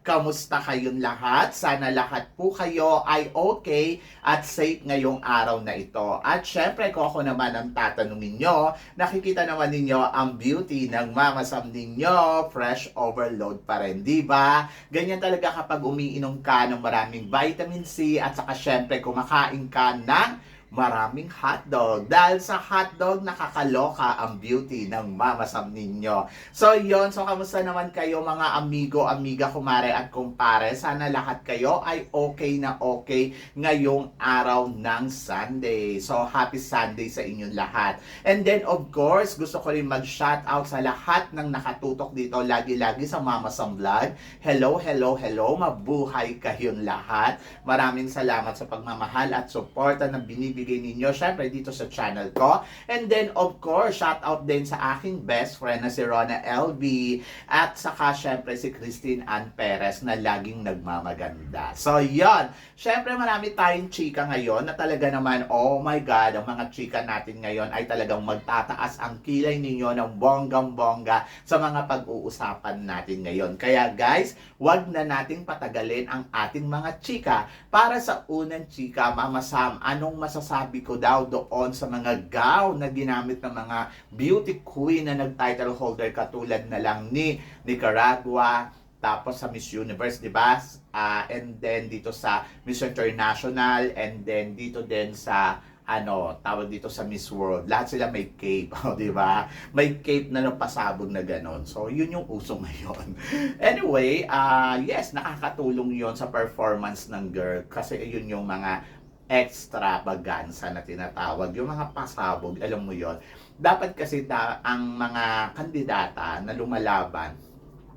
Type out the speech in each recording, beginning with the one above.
Kamusta kayong lahat? Sana lahat po kayo ay okay at safe ngayong araw na ito. At syempre kung ako naman ang tatanungin nyo, nakikita naman ninyo ang beauty ng Mama Sam ninyo. Fresh overload pa rin, di ba? Ganyan talaga kapag umiinom ka ng maraming vitamin C at saka syempre kumakain ka ng maraming hotdog. Dahil sa hotdog, nakakaloka ang beauty ng mamasam ninyo. So, yon So, kamusta naman kayo mga amigo, amiga, kumare at kumpare? Sana lahat kayo ay okay na okay ngayong araw ng Sunday. So, happy Sunday sa inyong lahat. And then, of course, gusto ko rin mag-shout out sa lahat ng nakatutok dito lagi-lagi sa Mamasam Vlog. Hello, hello, hello. Mabuhay kayong lahat. Maraming salamat sa pagmamahal at suporta na binibigay ninyo syempre dito sa channel ko. And then of course, shout out din sa aking best friend na si Rona LB at saka syempre si Christine Ann Perez na laging nagmamaganda. So yon. Syempre marami tayong chika ngayon na talaga naman, oh my God, ang mga chika natin ngayon ay talagang magtataas ang kilay ninyo ng bonggang-bongga sa mga pag-uusapan natin ngayon. Kaya guys, wag na nating patagalin ang ating mga chika para sa unang chika, Mama Sam, anong masasabi ko daw doon sa mga gown na ginamit ng mga beauty queen na nag-title holder katulad na lang ni Nicaragua, tapos sa Miss Universe, di ba? Ah, and then dito sa Miss International, and then dito din sa ano, tawag dito sa Miss World. Lahat sila may cape, oh, di ba? May cape na napasabog na ganon. So, yun yung uso ngayon. anyway, ah yes, nakakatulong yon sa performance ng girl kasi yun yung mga extravaganza na tinatawag, yung mga pasabog, alam mo yon Dapat kasi da, ang mga kandidata na lumalaban,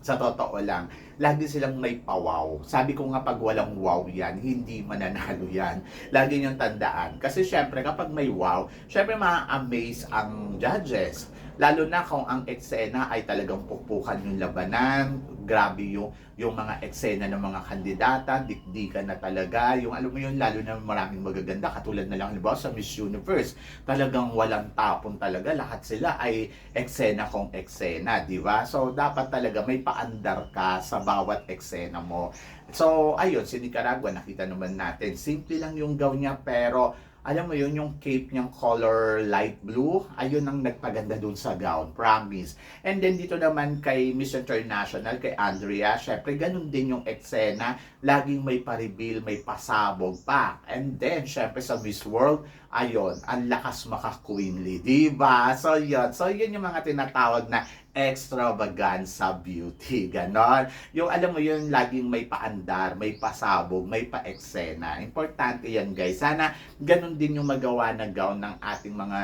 sa totoo lang, lagi silang may pawaw. Sabi ko nga pag walang wow yan, hindi mananalo yan. Lagi niyong tandaan. Kasi syempre kapag may wow, syempre ma-amaze ang judges. Lalo na kung ang eksena ay talagang pukpukan yung labanan, grabe yung, yung mga eksena ng mga kandidata, dikdikan na talaga, yung alam mo yun, lalo na maraming magaganda, katulad na lang, halimbawa sa Miss Universe, talagang walang tapon talaga, lahat sila ay eksena kung eksena, di ba? So, dapat talaga may paandar ka sa bawat eksena mo. So, ayun, si Nicaragua, nakita naman natin, simple lang yung gown niya, pero alam mo yun, yung cape niyang color light blue, ayun ang nagpaganda dun sa gown, promise. And then dito naman kay Miss International, kay Andrea, syempre ganun din yung eksena, laging may pa-reveal, may pasabog pa. And then, syempre sa Miss World, ayun, ang lakas maka-queenly, di ba? So yun, so yun yung mga tinatawag na extravaganza beauty, ganon. Yung alam mo yun, laging may paandar, may pasabog, may pa-eksena. Importante yan guys. Sana ganun din yung magawa na gown ng ating mga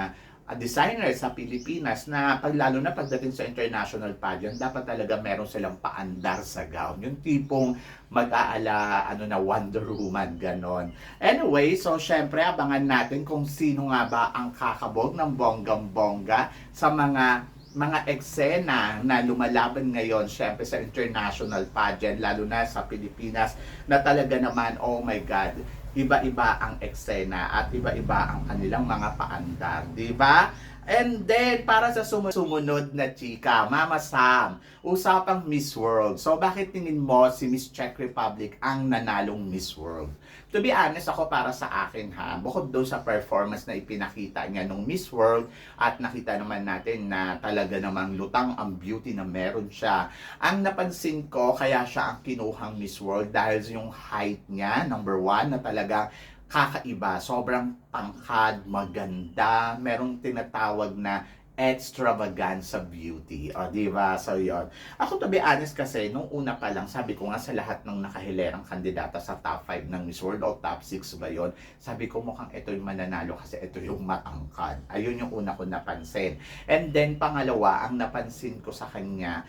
uh, designers sa Pilipinas na pag lalo na pagdating sa international pageant, dapat talaga meron silang paandar sa gown. Yung tipong mag-aala, ano na, Wonder Woman, ganon. Anyway, so syempre, abangan natin kung sino nga ba ang kakabog ng bonggang-bongga sa mga mga eksena na lumalaban ngayon syempre sa international pageant lalo na sa Pilipinas na talaga naman oh my god iba-iba ang eksena at iba-iba ang kanilang mga paandar di ba And then, para sa sumu- sumunod na chika, Mama Sam, usapang Miss World. So, bakit tingin mo si Miss Czech Republic ang nanalong Miss World? To be honest, ako para sa akin ha, bukod doon sa performance na ipinakita niya nung Miss World at nakita naman natin na talaga namang lutang ang beauty na meron siya. Ang napansin ko, kaya siya ang kinuhang Miss World dahil yung height niya, number one, na talaga kakaiba. Sobrang tangkad, maganda, merong tinatawag na extravaganza beauty. O, di ba? So, yun. Ako, to be honest kasi, nung una pa lang, sabi ko nga sa lahat ng nakahilerang kandidata sa top 5 ng Miss World o top 6 ba yun, sabi ko mukhang ito yung mananalo kasi ito yung matangkad. Ayun yung una ko napansin. And then, pangalawa, ang napansin ko sa kanya,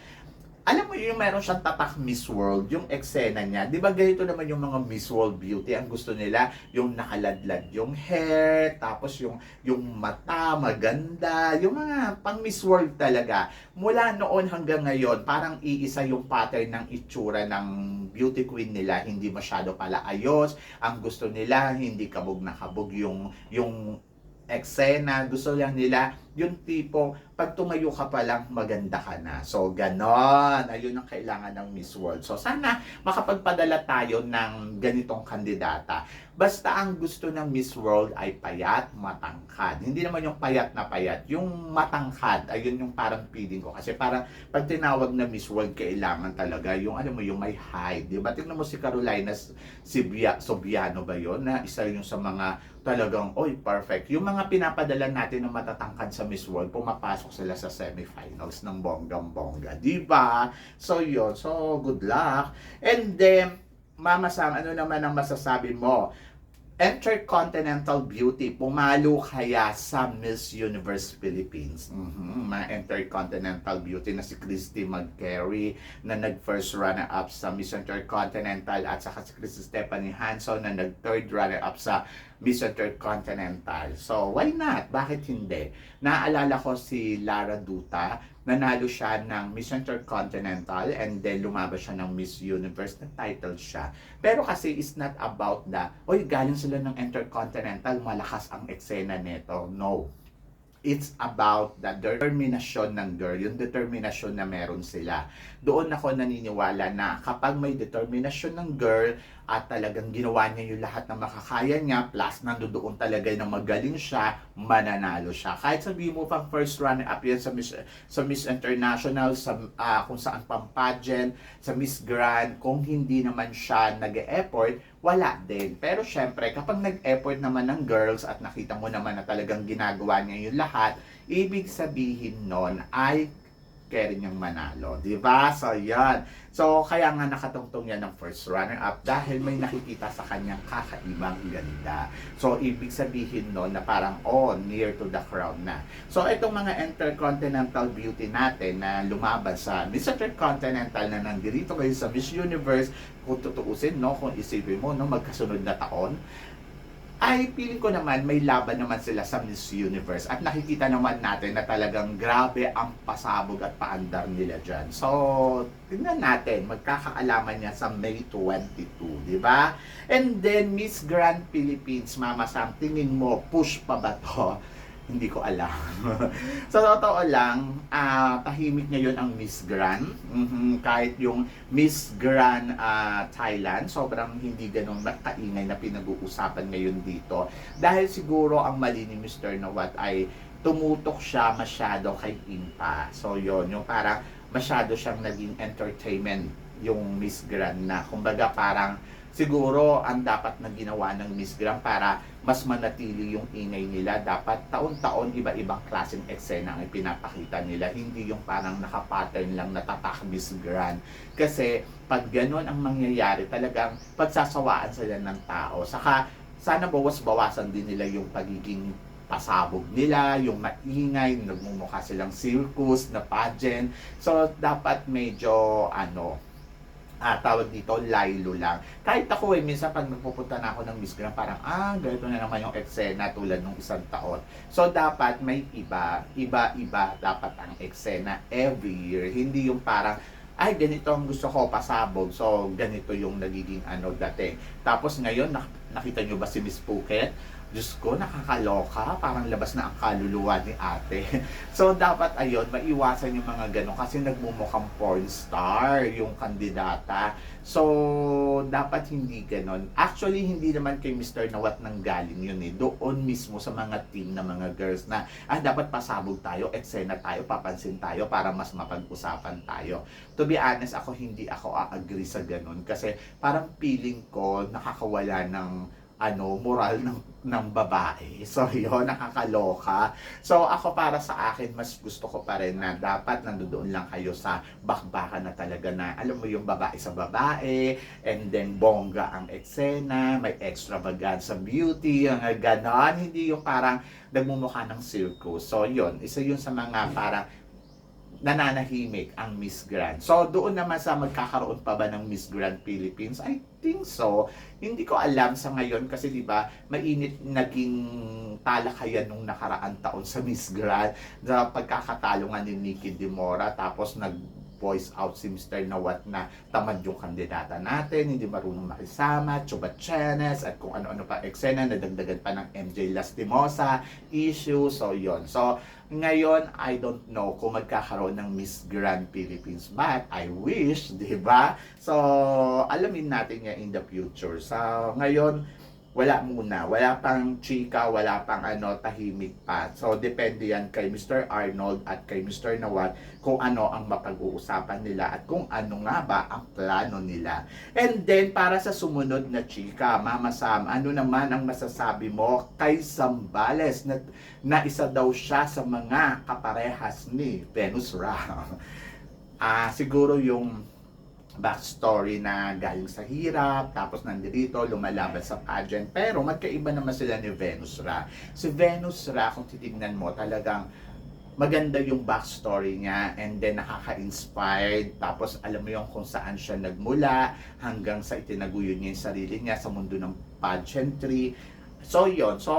alam mo yung meron siyang tatak Miss World, yung eksena niya. Di ba ganito naman yung mga Miss World beauty? Ang gusto nila, yung nakaladlad yung hair, tapos yung, yung mata maganda, yung mga pang Miss World talaga. Mula noon hanggang ngayon, parang iisa yung pattern ng itsura ng beauty queen nila. Hindi masyado pala ayos. Ang gusto nila, hindi kabog na kabog yung, yung eksena. Gusto lang nila yung tipong pag tumayo ka pa lang, maganda ka na. So, ganon. Ayun ang kailangan ng Miss World. So, sana makapagpadala tayo ng ganitong kandidata. Basta ang gusto ng Miss World ay payat, matangkad. Hindi naman yung payat na payat. Yung matangkad, ayun yung parang feeling ko. Kasi parang pag tinawag na Miss World, kailangan talaga yung, alam mo, yung may height. Di ba? Tingnan mo si Carolina Sibia, Sobiano ba yon Na isa yung sa mga talagang, oy, perfect. Yung mga pinapadala natin na matatangkad sa Miss World, pumapasok sila sa semifinals ng bonggang-bongga. Di ba? So, yun. So, good luck. And then, Mama Sam, ano naman ang masasabi mo? Intercontinental Beauty, pumalo kaya sa Miss Universe Philippines. Mhm, Mga Intercontinental Beauty na si Christy McCary na nag-first runner-up sa Miss Intercontinental at saka si Christy Stephanie Hanson na nag-third runner-up sa Miss Intercontinental. So, why not? Bakit hindi? Naaalala ko si Lara Duta, nanalo siya ng Miss Intercontinental and then lumabas siya ng Miss Universe na title siya. Pero kasi it's not about the, oy, galing sila ng Intercontinental, malakas ang eksena nito. No. It's about the determination ng girl, yung determination na meron sila. Doon ako naniniwala na kapag may determination ng girl at talagang ginawa niya yung lahat na makakaya niya, plus nandoon talaga na magaling siya, mananalo siya. Kahit sabihin mo pang first runner-up yan sa Miss, sa Miss International, sa ah, kung saan pang pageant, sa Miss Grand, kung hindi naman siya nag-e-effort, wala din. Pero syempre, kapag nag-effort naman ng girls at nakita mo naman na talagang ginagawa niya yung lahat, ibig sabihin nun ay carry niyang manalo. Di ba? So, yan. So, kaya nga nakatungtong yan ng first runner-up dahil may nakikita sa kanyang kakaibang ganda. So, ibig sabihin no na parang, oh, near to the crown na. So, itong mga intercontinental beauty natin na lumaban sa Miss Intercontinental na nandito kayo sa Miss Universe, kung tutuusin, no, kung isipin mo, no, magkasunod na taon, ay feeling ko naman may laban naman sila sa Miss Universe at nakikita naman natin na talagang grabe ang pasabog at paandar nila dyan. So, tingnan natin, magkakaalaman niya sa May 22, di ba? And then, Miss Grand Philippines, Mama Sam, tingin mo, push pa ba to? Hindi ko alam. sa totoo lang, ah, tahimik ngayon ang Miss Grand. Mhm, Kahit yung Miss Grand ah, Thailand, sobrang hindi ganun kaingay na pinag-uusapan ngayon dito. Dahil siguro ang mali ni Mr. Nawat ay tumutok siya masyado kay Impa. So yon yung parang masyado siyang naging entertainment yung Miss Grand na. Kumbaga parang siguro ang dapat na ginawa ng Miss Grand para mas manatili yung ingay nila. Dapat taon-taon iba-ibang klaseng eksena ang ipinapakita nila. Hindi yung parang nakapattern lang na tatak Miss Grand. Kasi pag ganun ang mangyayari, talagang pagsasawaan sila ng tao. Saka sana bawas-bawasan din nila yung pagiging pasabog nila, yung maingay, nagmumukha silang circus, na pageant. So, dapat medyo, ano, ah, tawag dito, laylo lang. Kahit ako eh, minsan pag nagpupunta na ako ng Miss Grand, parang, ah, ganito na naman yung eksena tulad nung isang taon. So, dapat may iba, iba-iba dapat ang eksena every year. Hindi yung parang, ay, ganito ang gusto ko, pasabog. So, ganito yung nagiging ano dati. Tapos ngayon, nak- nakita nyo ba si Miss Phuket? Diyos ko, nakakaloka. Parang labas na ang kaluluwa ni ate. so, dapat ayun, maiwasan yung mga ganon kasi nagmumukhang porn star yung kandidata. So, dapat hindi ganon. Actually, hindi naman kay Mr. Nawat nang galing yun eh. Doon mismo sa mga team na mga girls na, ah, dapat pasabog tayo, eksena tayo, papansin tayo para mas mapag-usapan tayo. To be honest, ako hindi ako a-agree sa ganon kasi parang feeling ko nakakawala ng ano, moral ng, ng babae. So, yun, nakakaloka. So, ako para sa akin, mas gusto ko pa rin na dapat nandoon lang kayo sa bakbakan na talaga na, alam mo yung babae sa babae, and then bongga ang eksena, may extravagance sa beauty, yung ganon, hindi yung parang nagmumukha ng circus. So, yun, isa yun sa mga parang nananahimik ang Miss Grand. So, doon naman sa magkakaroon pa ba ng Miss Grand Philippines, I think so. Hindi ko alam sa ngayon kasi 'di ba, mainit naging talakayan nung nakaraan taon sa Miss Grand na pagkakatalo nga ni Nikki Demora tapos nag voice out si Mr. Nawat na tamad yung kandidata natin, hindi marunong makisama, chubachenes, at kung ano-ano pa eksena, nadagdagan pa ng MJ Lastimosa issue, so yon So, ngayon, I don't know kung magkakaroon ng Miss Grand Philippines, but I wish, di ba? So, alamin natin yan in the future. So, ngayon, wala muna. Wala pang chika, wala pang ano, tahimik pa. So, depende yan kay Mr. Arnold at kay Mr. Nawat kung ano ang mapag-uusapan nila at kung ano nga ba ang plano nila. And then, para sa sumunod na chika, Mama Sam, ano naman ang masasabi mo kay Zambales na, na isa daw siya sa mga kaparehas ni Venus Ra? Ah, siguro yung backstory na galing sa hirap, tapos nandito, lumalaban sa pageant. Pero magkaiba naman sila ni Venus Ra. Si Venus Ra, kung titignan mo, talagang maganda yung backstory niya and then nakaka-inspired tapos alam mo yung kung saan siya nagmula hanggang sa itinaguyod niya yung sarili niya sa mundo ng pageantry So, yon So,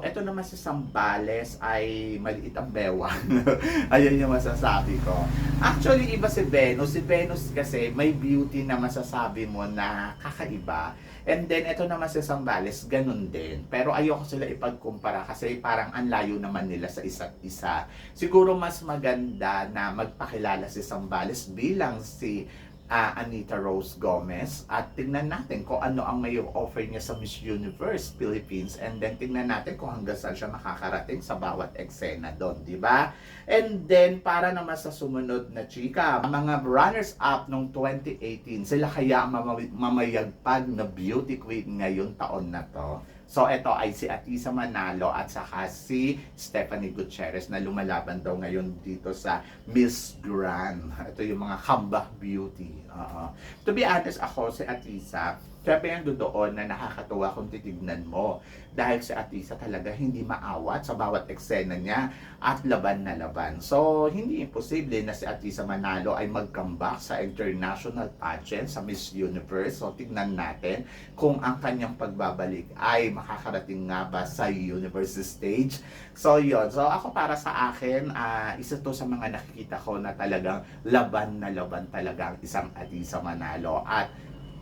eto naman si Sambales ay maliit ang bewang. Ayun yung masasabi ko. Actually, iba si Venus. Si Venus kasi may beauty na masasabi mo na kakaiba. And then, eto naman si Sambales, ganun din. Pero ayoko sila ipagkumpara kasi parang ang layo naman nila sa isa't isa. Siguro mas maganda na magpakilala si Sambales bilang si ah, Anita Rose Gomez at tingnan natin kung ano ang may offer niya sa Miss Universe Philippines and then tingnan natin kung hanggang saan siya makakarating sa bawat eksena doon, di ba? And then para naman sa sumunod na chika, mga runners-up nung 2018, sila kaya ang mama- mamayagpag na beauty queen ngayon taon na to. So ito ay si Atisa Manalo at saka si Stephanie Gutierrez na lumalaban daw ngayon dito sa Miss Grand. Ito yung mga comeback beauty. Oo. To be honest ako si Atisa, syempre yan doon na nakakatuwa kung titignan mo. Dahil si Atisa talaga hindi maawat sa bawat eksena niya at laban na laban. So, hindi imposible na si Atisa Manalo ay mag-comeback sa international pageant sa Miss Universe. So, tignan natin kung ang kanyang pagbabalik ay makakarating nga ba sa Universe stage. So, yon So, ako para sa akin, ah, isa to sa mga nakikita ko na talagang laban na laban talaga ang isang Atisa Manalo. At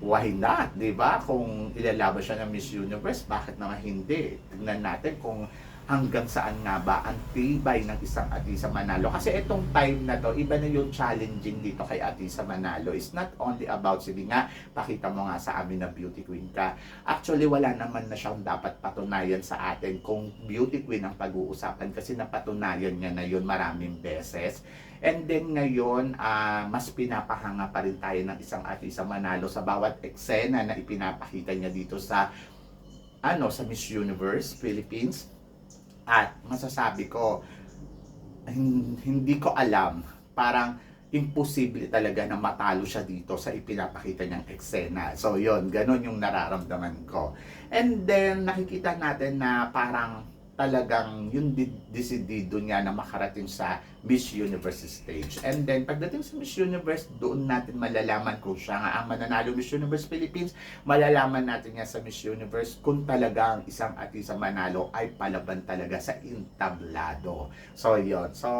why not, di ba? Kung ilalaban siya ng Miss Universe, bakit naman hindi? Tignan natin kung hanggang saan nga ba ang tibay ng isang Atisa Manalo. Kasi itong time na to, iba na yung challenging dito kay Atisa Manalo. It's not only about, sige nga, pakita mo nga sa amin na beauty queen ka. Actually, wala naman na siyang dapat patunayan sa atin kung beauty queen ang pag-uusapan kasi napatunayan niya na yun maraming beses. And then ngayon, ah, mas pinapahanga pa rin tayo ng isang Atisa Manalo sa bawat eksena na ipinapakita niya dito sa ano sa Miss Universe Philippines. At masasabi ko, hin- hindi ko alam, parang imposible talaga na matalo siya dito sa ipinapakita niyang eksena. So yon ganun yung nararamdaman ko. And then nakikita natin na parang talagang yung di- desidido niya na makarating sa Miss Universe stage. And then pagdating sa Miss Universe, doon natin malalaman kung siya nga ang mananalo Miss Universe Philippines, malalaman natin nga sa Miss Universe kung talagang isang Atisa Manalo ay palaban talaga sa intablado. So, yon So,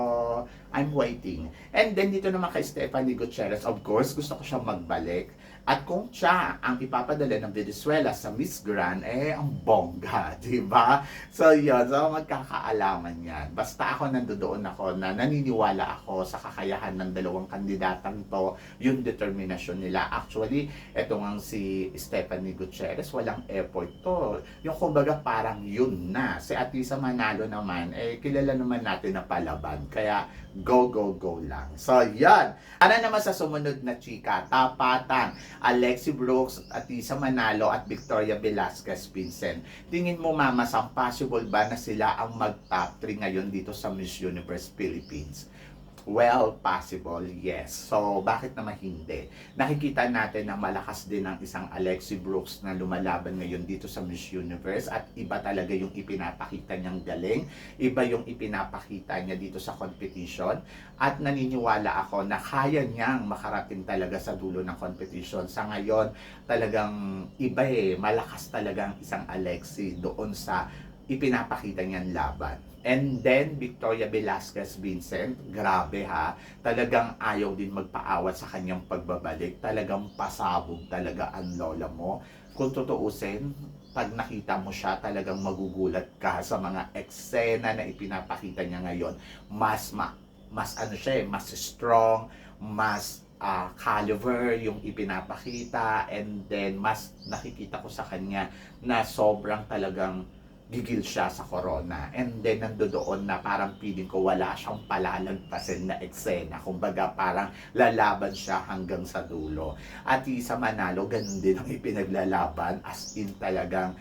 I'm waiting. And then dito naman kay Stephanie Gutierrez, of course, gusto ko siya magbalik. At kung siya ang ipapadala ng Venezuela sa Miss Grand, eh, ang bongga, di ba? So, yun. So, magkakaalaman yan. Basta ako nandoon ako na naniniwala ako sa kakayahan ng dalawang kandidatang to, yung determinasyon nila. Actually, eto nga si Stephanie Gutierrez, walang effort to. Yung kumbaga parang yun na. Si Atisa Manalo naman, eh, kilala naman natin na palaban. Kaya, go, go, go lang. So, yan. Ano naman sa sumunod na chika? Tapatan. Alexi Brooks, Atisa Manalo at Victoria Velasquez Vincent. Tingin mo mama, Sam, possible ba na sila ang mag-top 3 ngayon dito sa Miss Universe Philippines? Well, possible, yes. So, bakit naman hindi? Nakikita natin na malakas din ang isang Alexi Brooks na lumalaban ngayon dito sa Miss Universe at iba talaga yung ipinapakita niyang galing, iba yung ipinapakita niya dito sa competition at naniniwala ako na kaya niyang makarating talaga sa dulo ng competition. Sa ngayon, talagang iba eh, malakas talaga ang isang Alexi doon sa ipinapakita niyang laban. And then, Victoria Velasquez Vincent, grabe ha, talagang ayaw din magpaawat sa kanyang pagbabalik. Talagang pasabog talaga ang lola mo. Kung tutuusin, pag nakita mo siya, talagang magugulat ka sa mga eksena na ipinapakita niya ngayon. Mas, ma, mas ano siya eh, mas strong, mas ah, caliber yung ipinapakita, and then mas nakikita ko sa kanya na sobrang talagang gigil siya sa corona. And then, nandoon na parang feeling ko wala siyang palalagpasin na eksena. Kumbaga, parang lalaban siya hanggang sa dulo. At sa Manalo, ganun din ang ipinaglalaban. As in talagang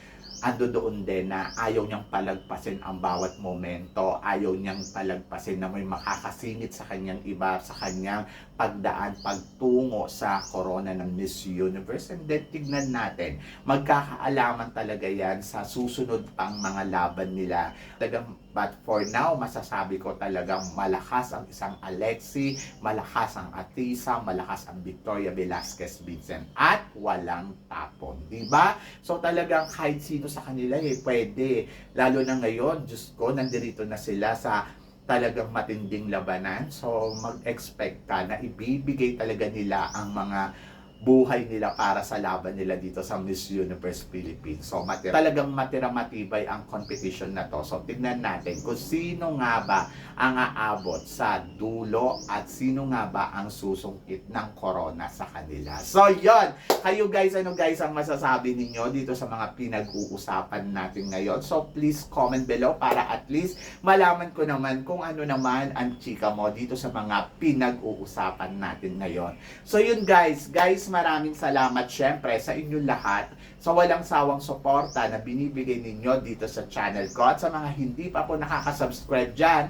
ando doon din na ayaw niyang palagpasin ang bawat momento, ayaw niyang palagpasin na may makakasingit sa kanyang iba, sa kanyang pagdaan, pagtungo sa corona ng Miss Universe. And then tignan natin, magkakaalaman talaga yan sa susunod pang mga laban nila. Talagang, but for now, masasabi ko talagang malakas ang isang Alexi, malakas ang Atisa, malakas ang Victoria Velasquez Vincent, at walang tapon. Diba? So talagang kahit sino sa kanila eh, pwede. Lalo na ngayon, Diyos ko, nandirito na sila sa talagang matinding labanan. So mag-expect ka na ibibigay talaga nila ang mga buhay nila para sa laban nila dito sa Miss Universe Philippines. So matira, talagang matira matibay ang competition na to. So tignan natin kung sino nga ba ang aabot sa dulo at sino nga ba ang susungkit ng corona sa kanila. So yon, kayo guys, ano guys ang masasabi ninyo dito sa mga pinag-uusapan natin ngayon? So please comment below para at least malaman ko naman kung ano naman ang chika mo dito sa mga pinag-uusapan natin ngayon. So yun guys, guys maraming salamat syempre sa inyong lahat sa walang sawang suporta na binibigay ninyo dito sa channel ko. At sa mga hindi pa po nakaka-subscribe dyan,